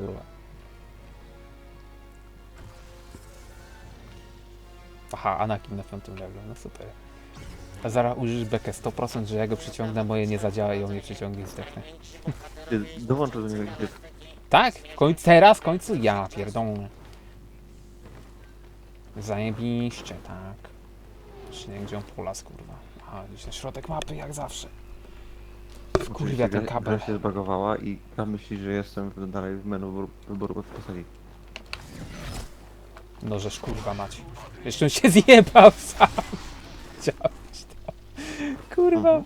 kurwa. Aha, Anakin na piątym levelu, no super. A zaraz użysz bekę 100%, że ja go przyciągnę, moje nie zadziała i on mnie przyciągnie i zdechnę. Ty dołączę do niego. Tak? W końcu, teraz w końcu? Ja pierdolę. Zajebiście, tak. Jeszcze nie wiem, gdzie on polas, kurwa. A, gdzieś na środek mapy, jak zawsze. Kurwa, ten kabel. Gra się zbagowała i ta myśli, że jestem w- dalej w menu wyboru- wyboru postaci. No żeż kurwa mać. Jeszcze on się zjebał sam. Chciałeś to. Kurwa.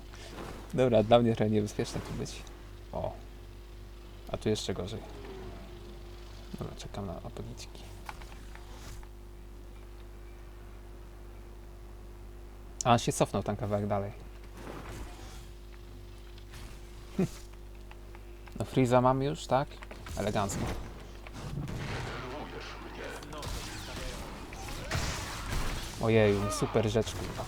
Dobra, dla mnie trochę niebezpieczne tu być. O. A tu jeszcze gorzej. Dobra, czekam na opoliciki. A on się cofnął tam kawałek dalej. No Freeza mamy już, tak? Elegancko. Ojeju, super rzecz, kurwa.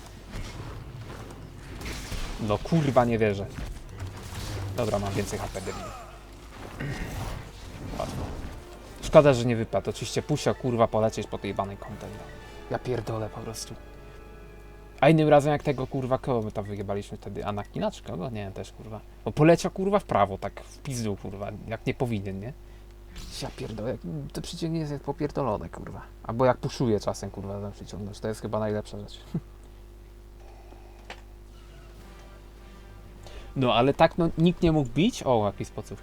No kurwa, nie wierzę. Dobra, mam więcej HP debil. Łatwo. Szkoda, że nie wypadł. Oczywiście pusia, kurwa, polecieć po tej banej kątem. Ja pierdolę po prostu. A innym razem jak tego kurwa koło my tam wyjebaliśmy wtedy Anakina czy kogo? Nie, też kurwa. Bo poleciał kurwa w prawo, tak w pizdu kurwa, jak nie powinien, nie? Ja pierdolę, jak- to przyciągnie jest jak popierdolone kurwa. Albo jak puszuje czasem kurwa tam przyciągnąć, to jest chyba najlepsza rzecz. No ale tak no nikt nie mógł bić? O, jaki sposób.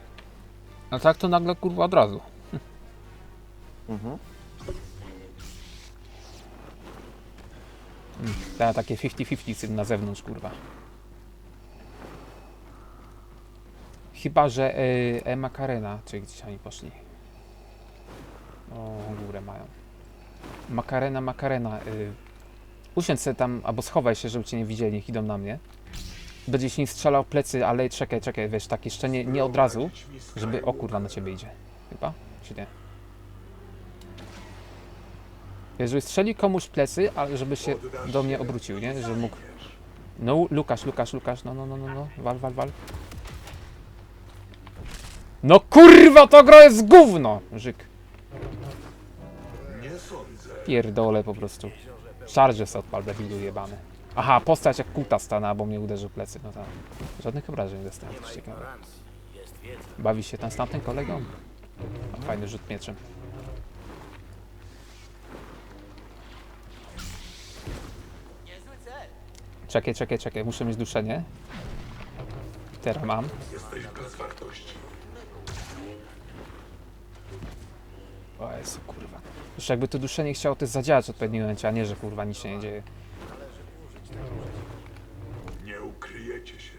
No tak to nagle kurwa od razu. Mhm. Ta, takie 50-50 na zewnątrz, kurwa. Chyba, że y, e, Makarena, czy gdzieś oni poszli. O, górę mają. Makarena, Makarena. Y, usiądź sobie tam, albo schowaj się, żeby cię nie widzieli, niech idą na mnie. Będzie się strzelał plecy, ale czekaj, czekaj, wiesz, tak jeszcze nie, nie od razu, żeby... O kurwa, na ciebie idzie. Chyba? Czy nie? Jeżeli strzeli komuś w plecy, ale żeby się do mnie obrócił, nie? Żeby mógł. No, Lukasz, Lukasz, Lukasz, no, no, no, no, no, wal, wal, wal. No kurwa, to gra jest gówno! Żyk. Pierdolę po prostu. Charge se odpal, debilu jebany. Aha, postać jak kuta stana, bo mnie uderzył plecy, no tam. Żadnych obrażeń dostałem, to ciekawe. Bawi się tam z tamtym kolegą? Fajny rzut mieczem. Czekaj, czekaj, czekaj, muszę mieć duszenie. Teraz mam. Jesteś bez wartości. O Jezu, kurwa. Już jakby to duszenie chciało też zadziałać w odpowiednim momencie, a nie, że kurwa nic się nie dzieje. Nie ukryjecie się.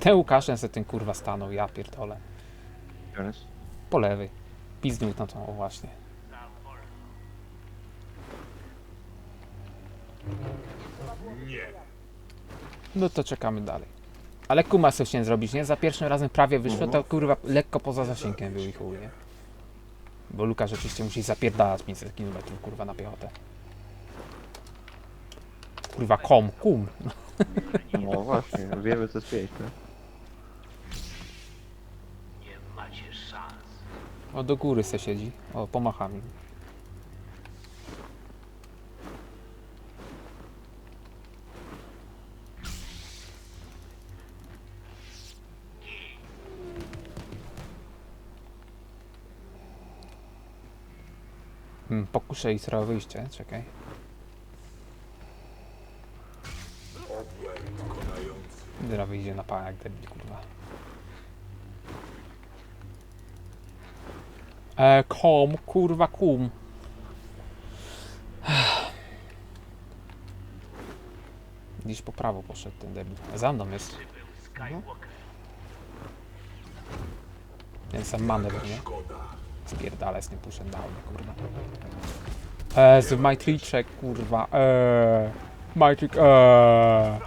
Ten Łukaszem se ten kurwa stanął, ja pierdolę. Jest? Po lewej. Pizdnił na tą, o właśnie. Nie. No to czekamy dalej. Ale kuma chciałem zrobić, nie? Za pierwszym razem prawie wyszło, to kurwa lekko poza zasięgiem był i chuj, nie? Bo Lukasz oczywiście musi zapierdalać 500 km kurwa na piechotę. Kurwa kom, kum. No właśnie, wiemy co jest piękne. O, do góry se siedzi. O, pomacha mi. Pokuszę i zrobię wyjście, czekaj. Dra wyjdzie na pała jak debil, kurwa. E, kom, kurwa, kum. Gdzieś po prawo poszedł ten debil. Za mną jest. Mhm. Ten sam manewr, nie? Szkoda. Spierdalaj z tym puszem downy, kurwa. Eee, z Majtriczek, kurwa, eee. Majtrik, eee.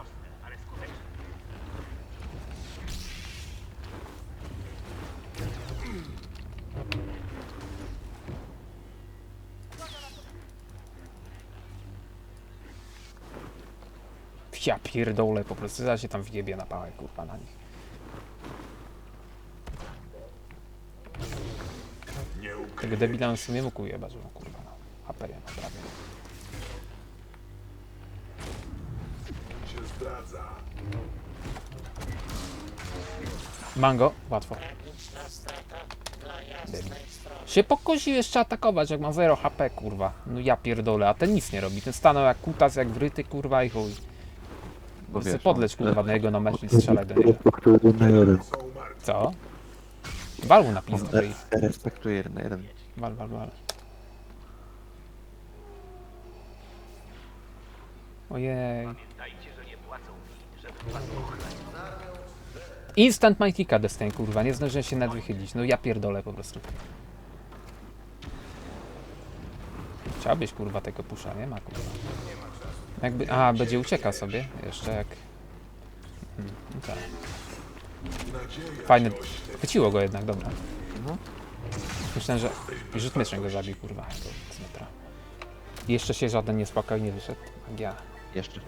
Ja pierdolę, po prostu zaraz się tam wjebie na pałę, kurwa, na nich. Tego debila bym w sumie mógł ujebać, bo kurwa no. HP ja się zdradza. Mango, łatwo. Debil. Się pokusił jeszcze atakować, jak ma 0 HP, kurwa. No ja pierdolę, a ten nic nie robi. Ten stanął jak kutas, jak wryty, kurwa i chuj. Bo Chcę wiesz, podleć, no, kurwa, na jego na mecz i strzelać do niego. Respektuję jeden na jeden. Co? Wal mu na On pizdę. Respektuję jeden na jeden. Wal, wal, wal. Ojej. Instant Mightyka dostałem, kurwa. Nie zdążyłem się nawet wychylić. No ja pierdolę po prostu. Chciałbyś, kurwa, tego pusza, nie ma, kurwa. Jakby... A, będzie uciekał sobie. Jeszcze jak... Hmm, no tak. Oślepi. Chwyciło go jednak, dobra. Mhm. Myślałem, że rzut mieczem go zabił, kurwa, to z metra. Jeszcze się żaden niespokojnie wyszedł. Magia. Jeszcze.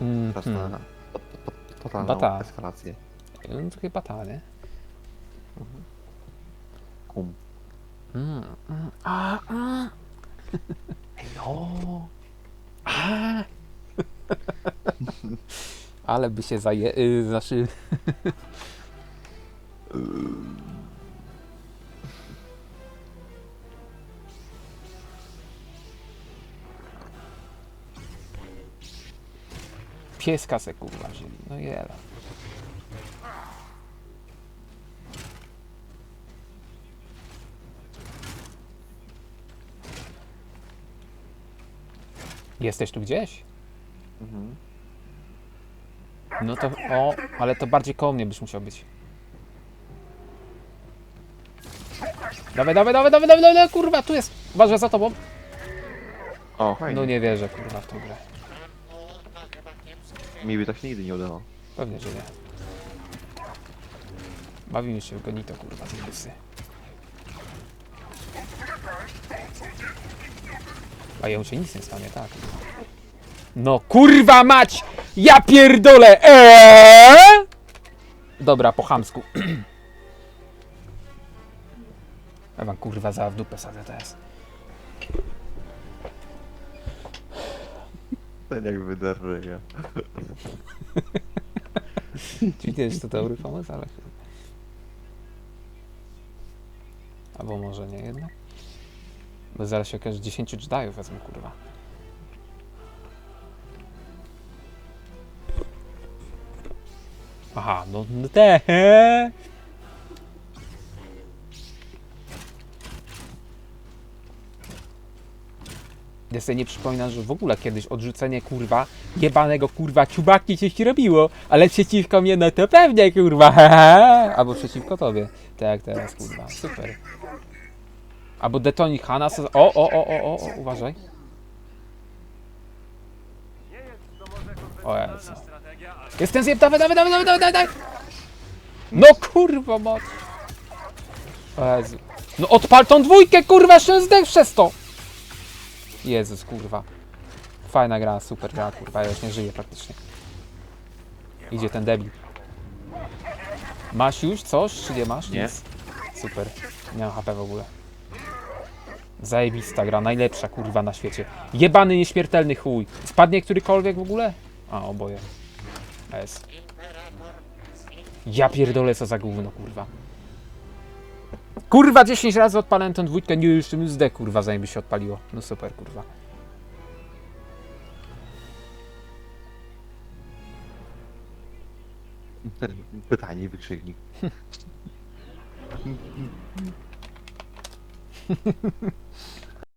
Mm, Czas hmm. na to- to- to- totalną Bata. eskalację. No to chyba ta, nie? Kum. Mm, mm, a, a. No. A. Ale by się zaje... Y, znaczy... Pieska se kurwa wzięli. No jela. Jesteś tu gdzieś? Mhm. No to, o, ale to bardziej koło mnie byś musiał być. Dawaj, dawaj, dawaj, dawaj, dawaj, dawaj, kurwa, tu jest. Uważaj za tobą. O. No nie wierzę, kurwa, w tą grę. Mi by tak się nigdy nie udało. Pewnie, że nie. Bawimy się w gonito, kurwa, z bysy. A jemu się nic nie stanie, tak. No kurwa mać! Ja pierdolę! Eee! Dobra, po chamsku. Ja wam kurwa za w dupę sadzę teraz. Jak wydarzyja. Czyli nie jest to dobry pomysł, ale... Albo może nie jednak? Bo zaraz się okaże 10 Jediów wezmę, kurwa. Aha, no no te. Ja sobie nie przypominam, że w ogóle kiedyś odrzucenie kurwa jebanego kurwa ciubaki coś ci robiło, ale przeciwko mnie no to pewnie kurwa albo przeciwko tobie, tak jak teraz kurwa, super. Albo detonik Hanna, so... o, o, o, o, o, o, uważaj. O Jezu. Jestem zjeb, dawaj, dawaj, dawaj, dawaj, dawaj, dawaj. No kurwa moc. O Jezu. No odpal tą dwójkę kurwa, jeszcze zdech przez to. Jezus, kurwa. Fajna gra, super gra, kurwa, ja już nie żyję praktycznie. Idzie ten debil. Masz już coś, czy nie masz? Nie. Nic. Super. Nie mam HP w ogóle. Zajebista gra, najlepsza kurwa na świecie. Jebany nieśmiertelny chuj. Spadnie którykolwiek w ogóle? A, oboje. S. Ja pierdolę co za gówno, kurwa. Kurwa, 10 razy odpalałem tą dwójkę, nie już tym zdech, kurwa, zanim by się odpaliło. No super, kurwa. Pytanie, wykrzyknik.